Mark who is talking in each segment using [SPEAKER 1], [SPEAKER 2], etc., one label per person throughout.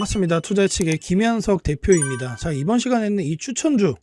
[SPEAKER 1] 반갑습니다. 투자측의 김현석 대표입니다. 자, 이번 시간에는 이 추천주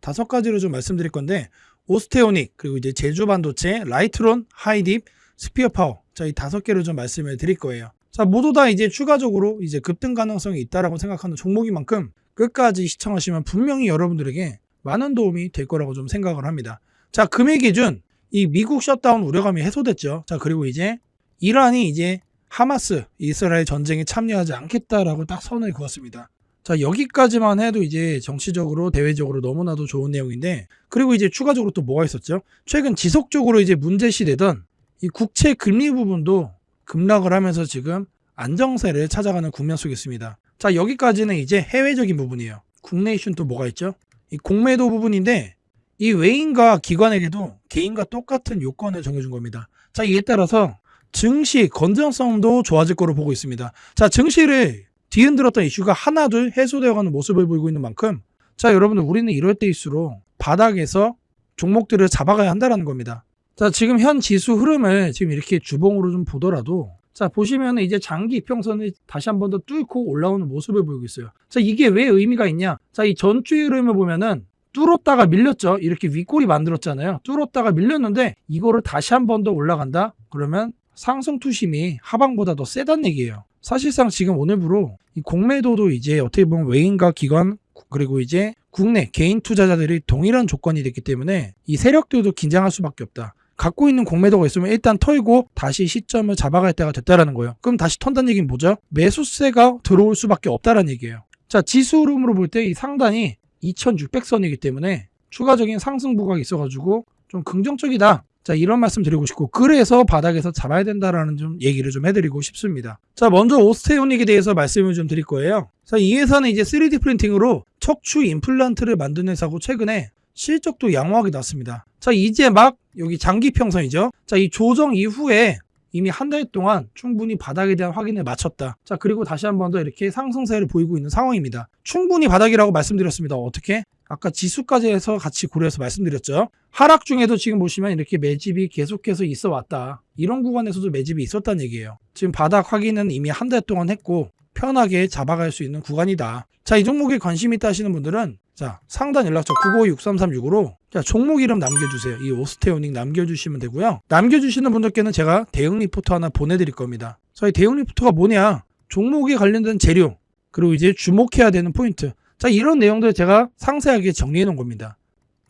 [SPEAKER 1] 다섯 가지로 좀 말씀드릴 건데, 오스테오닉, 그리고 이제 제주 반도체, 라이트론, 하이딥, 스피어 파워. 자, 이 다섯 개를 좀 말씀을 드릴 거예요. 자, 모두 다 이제 추가적으로 이제 급등 가능성이 있다라고 생각하는 종목인 만큼 끝까지 시청하시면 분명히 여러분들에게 많은 도움이 될 거라고 좀 생각을 합니다. 자, 금일 기준 이 미국 셧다운 우려감이 해소됐죠. 자, 그리고 이제 이란이 이제 하마스 이스라엘 전쟁에 참여하지 않겠다라고 딱 선을 그었습니다. 자, 여기까지만 해도 이제 정치적으로 대외적으로 너무나도 좋은 내용인데 그리고 이제 추가적으로 또 뭐가 있었죠? 최근 지속적으로 이제 문제시되던 이 국채 금리 부분도 급락을 하면서 지금 안정세를 찾아가는 국면 속에 있습니다. 자, 여기까지는 이제 해외적인 부분이에요. 국내 이슈는 또 뭐가 있죠? 이 공매도 부분인데 이 외인과 기관에게도 개인과 똑같은 요건을 정해준 겁니다. 자, 이에 따라서 증시 건전성도 좋아질 거로 보고 있습니다. 자, 증시를 뒤흔들었던 이슈가 하나 둘 해소되어가는 모습을 보이고 있는 만큼 자, 여러분들 우리는 이럴 때일수록 바닥에서 종목들을 잡아가야 한다는 겁니다. 자, 지금 현 지수 흐름을 지금 이렇게 주봉으로 좀 보더라도 자, 보시면 이제 장기 이평선을 다시 한 번 더 뚫고 올라오는 모습을 보이고 있어요. 자, 이게 왜 의미가 있냐? 자, 이 전주의 흐름을 보면은 뚫었다가 밀렸죠. 이렇게 윗골이 만들었잖아요. 뚫었다가 밀렸는데 이거를 다시 한 번 더 올라간다? 그러면 상승 투심이 하방보다 더 세단 얘기예요. 사실상 지금 오늘부로 이 공매도도 이제 어떻게 보면 외인과 기관 그리고 이제 국내 개인 투자자들이 동일한 조건이 됐기 때문에 이 세력들도 긴장할 수밖에 없다. 갖고 있는 공매도가 있으면 일단 털고 다시 시점을 잡아갈 때가 됐다라는 거예요. 그럼 다시 턴다는 얘기는 뭐죠? 매수세가 들어올 수밖에 없다라는 얘기예요. 자, 지수 흐름으로 볼 때 이 상단이 2600선이기 때문에 추가적인 상승 부각이 있어가지고 좀 긍정적이다. 자, 이런 말씀 드리고 싶고, 그래서 바닥에서 잡아야 된다라는 좀 얘기를 좀 해드리고 싶습니다. 자, 먼저 오스테오닉에 대해서 말씀을 좀 드릴 거예요. 자, 이 회사는 이제 3D 프린팅으로 척추 임플란트를 만드는 회사고, 최근에 실적도 양호하게 났습니다. 자, 이제 막 여기 장기 평선이죠. 자, 이 조정 이후에 이미 한 달 동안 충분히 바닥에 대한 확인을 마쳤다. 자, 그리고 다시 한 번 더 이렇게 상승세를 보이고 있는 상황입니다. 충분히 바닥이라고 말씀드렸습니다. 어떻게? 아까 지수까지 해서 같이 고려해서 말씀드렸죠. 하락 중에도 지금 보시면 이렇게 매집이 계속해서 있어 왔다. 이런 구간에서도 매집이 있었다는 얘기예요. 지금 바닥 확인은 이미 한 달 동안 했고 편하게 잡아갈 수 있는 구간이다. 자, 이 종목에 관심 있다 하시는 분들은 자, 상단 연락처 952-6336으로 자, 종목 이름 남겨주세요. 이 오스테오닉 남겨주시면 되고요. 남겨주시는 분들께는 제가 대응 리포트 하나 보내드릴 겁니다. 자, 이 대응 리포트가 뭐냐? 종목에 관련된 재료, 그리고 이제 주목해야 되는 포인트. 자, 이런 내용들 제가 상세하게 정리해 놓은 겁니다.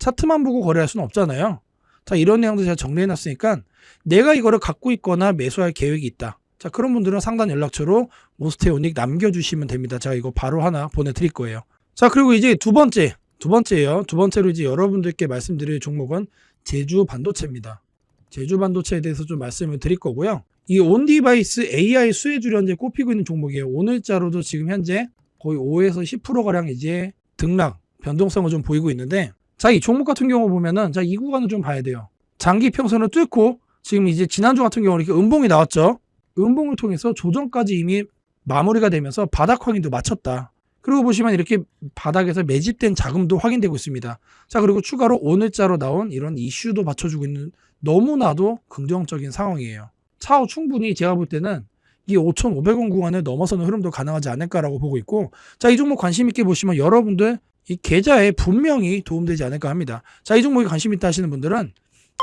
[SPEAKER 1] 차트만 보고 거래할 수는 없잖아요. 자, 이런 내용들 제가 정리해 놨으니까 내가 이거를 갖고 있거나 매수할 계획이 있다. 자, 그런 분들은 상단 연락처로 오스테오닉 남겨주시면 됩니다. 제가 이거 바로 하나 보내드릴 거예요. 자, 그리고 이제 두 번째, 두 번째예요. 두 번째로 이제 여러분들께 말씀드릴 종목은 제주 반도체입니다. 제주 반도체에 대해서 좀 말씀을 드릴 거고요. 이 온디바이스 AI 수혜주로 현재 꼽히고 있는 종목이에요. 오늘자로도 지금 현재 거의 5에서 10%가량 이제 등락, 변동성을 좀 보이고 있는데 자, 이 종목 같은 경우 보면은 자, 이 구간을 좀 봐야 돼요. 장기 평선을 뚫고 지금 이제 지난주 같은 경우 이렇게 음봉이 나왔죠. 음봉을 통해서 조정까지 이미 마무리가 되면서 바닥 확인도 마쳤다. 그리고 보시면 이렇게 바닥에서 매집된 자금도 확인되고 있습니다. 자, 그리고 추가로 오늘자로 나온 이런 이슈도 받쳐주고 있는 너무나도 긍정적인 상황이에요. 차후 충분히 제가 볼 때는 이 5,500원 구간을 넘어서는 흐름도 가능하지 않을까라고 보고 있고, 자, 이 종목 관심 있게 보시면 여러분들 이 계좌에 분명히 도움되지 않을까 합니다. 자, 이 종목에 관심 있다 하시는 분들은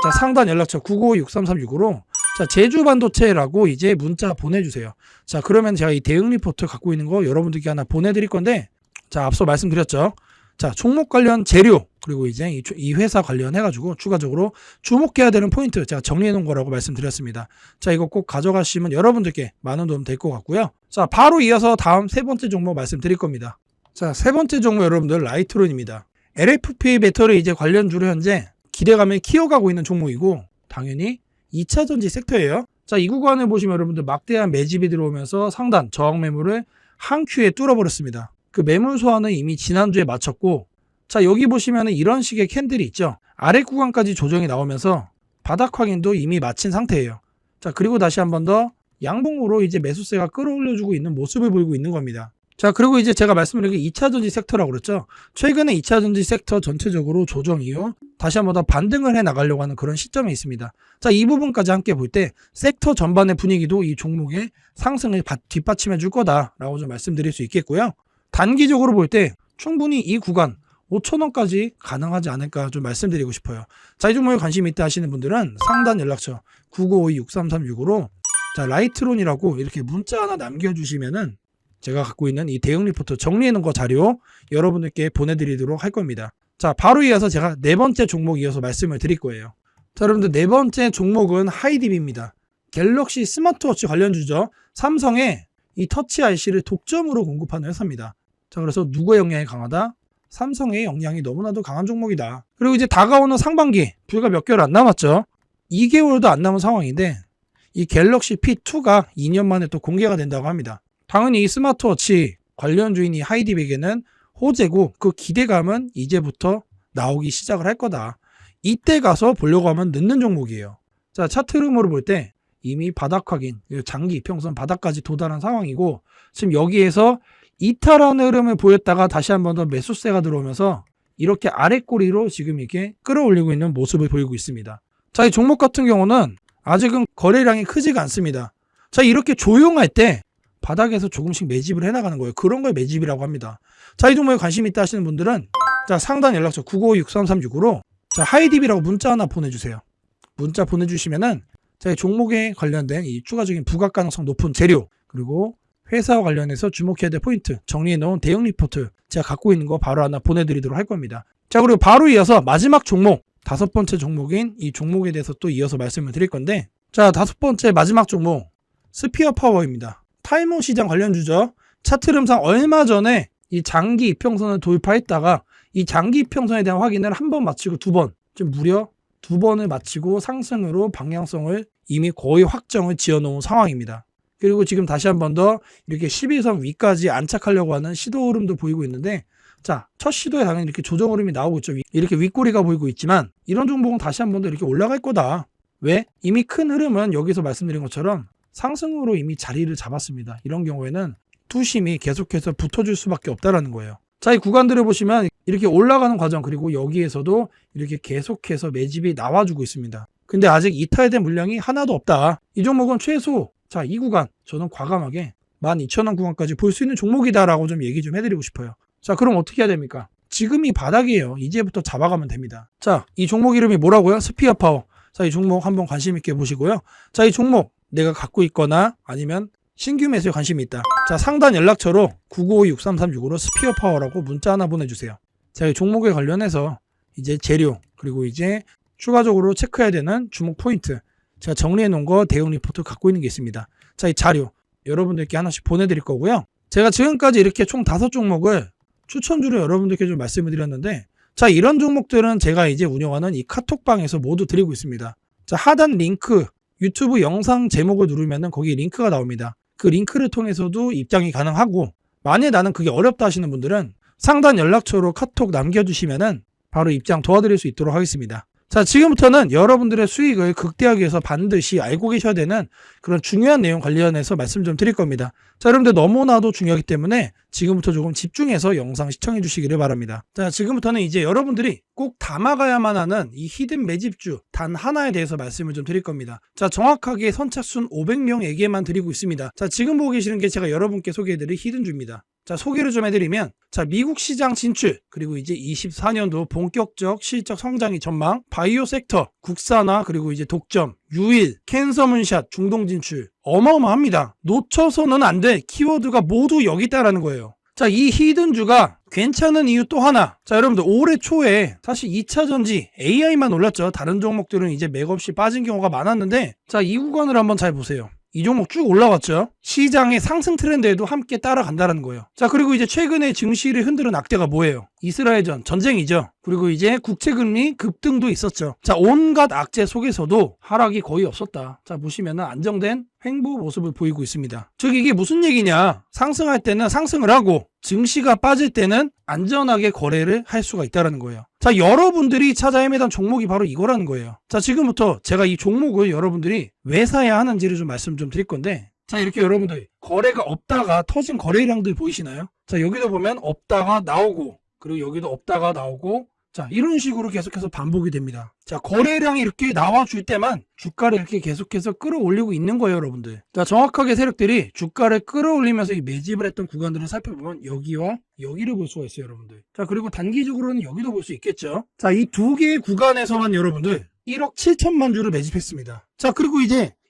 [SPEAKER 1] 자, 상단 연락처 952-6336으로 자, 제주 반도체라고 이제 문자 보내주세요. 자, 그러면 제가 이 대응 리포트 갖고 있는 거 여러분들께 하나 보내드릴 건데, 자, 앞서 말씀드렸죠. 자, 종목 관련 재료, 그리고 이제 이, 이 회사 관련해가지고 추가적으로 주목해야 되는 포인트 제가 정리해 놓은 거라고 말씀드렸습니다. 자, 이거 꼭 가져가시면 여러분들께 많은 도움 될 것 같고요. 자, 바로 이어서 다음 세 번째 종목 말씀드릴 겁니다. 자, 세 번째 종목 여러분들 라이트론입니다. LFP 배터리 이제 관련주로 현재 기대감을 키워가고 있는 종목이고, 당연히 2차 전지 섹터예요. 자, 이 구간을 보시면 여러분들 막대한 매집이 들어오면서 상단 저항 매물을 한 큐에 뚫어버렸습니다. 그 매물 소화는 이미 지난주에 마쳤고, 자, 여기 보시면 이런 식의 캔들이 있죠. 아래 구간까지 조정이 나오면서 바닥 확인도 이미 마친 상태예요. 자, 그리고 다시 한 번 더 양봉으로 이제 매수세가 끌어올려주고 있는 모습을 보이고 있는 겁니다. 자, 그리고 이제 제가 말씀드린 게 2차 전지 섹터라고 그랬죠. 최근에 2차 전지 섹터 전체적으로 조정 이후 다시 한번 더 반등을 해 나가려고 하는 그런 시점에 있습니다. 자, 이 부분까지 함께 볼 때 섹터 전반의 분위기도 이 종목의 상승을 바- 뒷받침해 줄 거다라고 좀 말씀드릴 수 있겠고요. 단기적으로 볼 때 충분히 이 구간 5천원까지 가능하지 않을까 좀 말씀드리고 싶어요. 자, 이 종목에 관심 있다 하시는 분들은 상단 연락처 9952-6336으로 자, 라이트론이라고 이렇게 문자 하나 남겨주시면은 제가 갖고 있는 이 대응 리포트 정리해 놓은 거 자료 여러분들께 보내드리도록 할 겁니다. 자, 바로 이어서 제가 네 번째 종목 이어서 말씀을 드릴 거예요. 자, 여러분들 네 번째 종목은 하이딥입니다. 갤럭시 스마트워치 관련주죠. 삼성의 이 터치 IC를 독점으로 공급하는 회사입니다. 자, 그래서 누구의 영향이 강하다? 삼성의 영향이 너무나도 강한 종목이다. 그리고 이제 다가오는 상반기, 불과 몇 개월 안 남았죠. 2개월도 안 남은 상황인데, 이 갤럭시 P2가 2년 만에 또 공개가 된다고 합니다. 당연히 이 스마트워치 관련 주인 이 하이딥에게는 호재고 그 기대감은 이제부터 나오기 시작을 할 거다. 이때 가서 보려고 하면 늦는 종목이에요. 자, 차트 흐름으로 볼 때 이미 바닥 확인, 장기 이평선 바닥까지 도달한 상황이고 지금 여기에서 이탈하는 흐름을 보였다가 다시 한 번 더 매수세가 들어오면서 이렇게 아래 꼬리로 지금 이렇게 끌어올리고 있는 모습을 보이고 있습니다. 자, 이 종목 같은 경우는 아직은 거래량이 크지가 않습니다. 자, 이렇게 조용할 때 바닥에서 조금씩 매집을 해나가는 거예요. 그런 걸 매집이라고 합니다. 자, 이 종목에 관심 있다 하시는 분들은 자, 상단 연락처 955-6336으로 자, 하이딥이라고 문자 하나 보내주세요. 문자 보내주시면은 자, 이 종목에 관련된 이 추가적인 부각 가능성 높은 재료 그리고 회사와 관련해서 주목해야 될 포인트 정리해 놓은 대응 리포트 제가 갖고 있는 거 바로 하나 보내드리도록 할 겁니다. 자, 그리고 바로 이어서 마지막 종목 다섯 번째 종목인 이 종목에 대해서 또 이어서 말씀을 드릴 건데 자, 다섯 번째 마지막 종목 스피어 파워입니다. 타이머 시장 관련 주죠. 차트 흐름상 얼마 전에 이 장기 이평선을 돌파했다가 이 장기 이평선에 대한 확인을 한 번 마치고 두 번, 좀 무려 두 번을 마치고 상승으로 방향성을 이미 거의 확정을 지어 놓은 상황입니다. 그리고 지금 다시 한 번 더 이렇게 11선 위까지 안착하려고 하는 시도 흐름도 보이고 있는데 자, 첫 시도에 당연히 이렇게 조정 흐름이 나오고 있죠. 이렇게 윗꼬리가 보이고 있지만 이런 종목은 다시 한 번 더 이렇게 올라갈 거다. 왜? 이미 큰 흐름은 여기서 말씀드린 것처럼 상승으로 이미 자리를 잡았습니다. 이런 경우에는 투심이 계속해서 붙어줄 수밖에 없다라는 거예요. 자, 이 구간들을 보시면 이렇게 올라가는 과정 그리고 여기에서도 이렇게 계속해서 매집이 나와주고 있습니다. 근데 아직 이탈된 물량이 하나도 없다. 이 종목은 최소 자, 이 구간 저는 과감하게 12,000원 구간까지 볼 수 있는 종목이다라고 좀 얘기 좀 해드리고 싶어요. 자, 그럼 어떻게 해야 됩니까? 지금이 바닥이에요. 이제부터 잡아가면 됩니다. 자, 이 종목 이름이 뭐라고요? 스피어 파워. 자, 이 종목 한번 관심 있게 보시고요. 자, 이 종목 내가 갖고 있거나 아니면 신규 매수에 관심이 있다. 자, 상단 연락처로 995-6336으로 스피어 파워라고 문자 하나 보내주세요. 자, 이 종목에 관련해서 이제 재료, 그리고 이제 추가적으로 체크해야 되는 주목 포인트. 제가 정리해 놓은 거 대응 리포트 갖고 있는 게 있습니다. 자, 이 자료 여러분들께 하나씩 보내드릴 거고요. 제가 지금까지 이렇게 총 다섯 종목을 추천주로 여러분들께 좀 말씀을 드렸는데, 자, 이런 종목들은 제가 이제 운영하는 이 카톡방에서 모두 드리고 있습니다. 자, 하단 링크, 유튜브 영상 제목을 누르면은 거기 링크가 나옵니다. 그 링크를 통해서도 입장이 가능하고, 만약 나는 그게 어렵다 하시는 분들은 상단 연락처로 카톡 남겨주시면은 바로 입장 도와드릴 수 있도록 하겠습니다. 자, 지금부터는 여러분들의 수익을 극대화하기 위해서 반드시 알고 계셔야 되는 그런 중요한 내용 관련해서 말씀 좀 드릴 겁니다. 자, 여러분들 너무나도 중요하기 때문에 지금부터 조금 집중해서 영상 시청해 주시기를 바랍니다. 자, 지금부터는 이제 여러분들이 꼭 담아가야만 하는 이 히든 매집주 단 하나에 대해서 말씀을 좀 드릴 겁니다. 자, 정확하게 선착순 500명에게만 드리고 있습니다. 자, 지금 보고 계시는 게 제가 여러분께 소개해드릴 히든주입니다. 자, 소개를 좀 해드리면, 자, 미국 시장 진출, 그리고 이제 24년도 본격적 실적 성장이 전망, 바이오 섹터, 국산화, 그리고 이제 독점, 유일, 캔서 문샷, 중동 진출. 어마어마합니다. 놓쳐서는 안 돼. 키워드가 모두 여기 있다라는 거예요. 자, 이 히든주가 괜찮은 이유 또 하나. 자, 여러분들 올해 초에 사실 2차 전지 AI만 올랐죠. 다른 종목들은 이제 맥없이 빠진 경우가 많았는데 자, 이 구간을 한번 잘 보세요. 이 종목 쭉 올라왔죠. 시장의 상승 트렌드에도 함께 따라간다는 거예요. 자, 그리고 이제 최근에 증시를 흔드는 악재가 뭐예요? 이스라엘전, 전쟁이죠. 그리고 이제 국채금리 급등도 있었죠. 자, 온갖 악재 속에서도 하락이 거의 없었다. 자, 보시면 안정된 횡보 모습을 보이고 있습니다. 즉, 이게 무슨 얘기냐? 상승할 때는 상승을 하고, 증시가 빠질 때는 안전하게 거래를 할 수가 있다는 거예요. 자, 여러분들이 찾아 헤매던 종목이 바로 이거라는 거예요. 자, 지금부터 제가 이 종목을 여러분들이 왜 사야 하는지를 좀 말씀 좀 드릴 건데, 자, 이렇게 여러분들 거래가 없다가 터진 거래량들 보이시나요? 자, 여기도 보면 없다가 나오고 그리고 여기도 없다가 나오고 자, 이런 식으로 계속해서 반복이 됩니다. 자, 거래량이 이렇게 나와줄 때만 주가를 이렇게 계속해서 끌어올리고 있는 거예요, 여러분들. 자, 정확하게 세력들이 주가를 끌어올리면서 이 매집을 했던 구간들을 살펴보면 여기와 여기를 볼 수가 있어요, 여러분들. 자, 그리고 단기적으로는 여기도 볼 수 있겠죠. 자, 이 두 개의 구간에서만 여러분들 1억 7천만 주를 매집했습니다. 자, 그리고 이제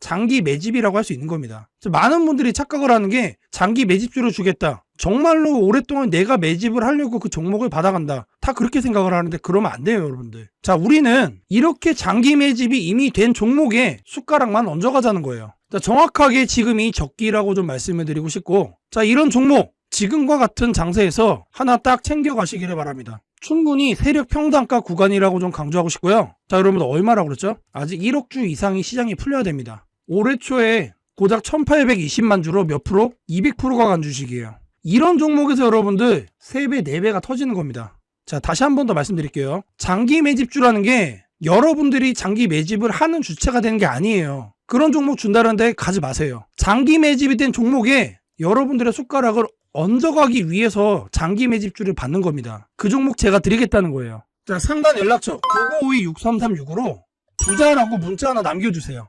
[SPEAKER 1] 장기 매집이라고 할 수 있는 겁니다. 자, 많은 분들이 착각을 하는 게 장기 매집주를 주겠다. 정말로 오랫동안 내가 매집을 하려고 그 종목을 받아간다. 다 그렇게 생각을 하는데 그러면 안 돼요, 여러분들. 자, 우리는 이렇게 장기 매집이 이미 된 종목에 숟가락만 얹어가자는 거예요. 자, 정확하게 지금이 적기라고 좀 말씀을 드리고 싶고, 자, 이런 종목, 지금과 같은 장세에서 하나 딱 챙겨가시기를 바랍니다. 충분히 세력 평단가 구간이라고 좀 강조하고 싶고요. 자, 여러분 얼마라고 그랬죠? 아직 1억 주 이상이 시장이 풀려야 됩니다. 올해 초에 고작 1820만 주로 몇 프로? 200%가 간 주식이에요. 이런 종목에서 여러분들 3배, 4배가 터지는 겁니다. 자, 다시 한 번 더 말씀드릴게요. 장기 매집주라는 게 여러분들이 장기 매집을 하는 주체가 되는 게 아니에요. 그런 종목 준다는데 가지 마세요. 장기 매집이 된 종목에 여러분들의 숟가락을 얹어가기 위해서 장기 매집주를 받는 겁니다. 그 종목 제가 드리겠다는 거예요. 자, 상단 연락처 9952-6336으로 부자라고 문자 하나 남겨주세요.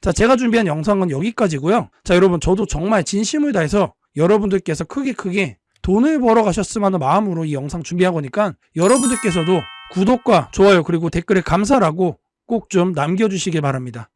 [SPEAKER 1] 자, 제가 준비한 영상은 여기까지고요. 자, 여러분 저도 정말 진심을 다해서 여러분들께서 크게 크게 돈을 벌어 가셨으면 하는 마음으로 이 영상 준비한 거니까 여러분들께서도 구독과 좋아요 그리고 댓글에 감사라고 꼭 좀 남겨주시길 바랍니다.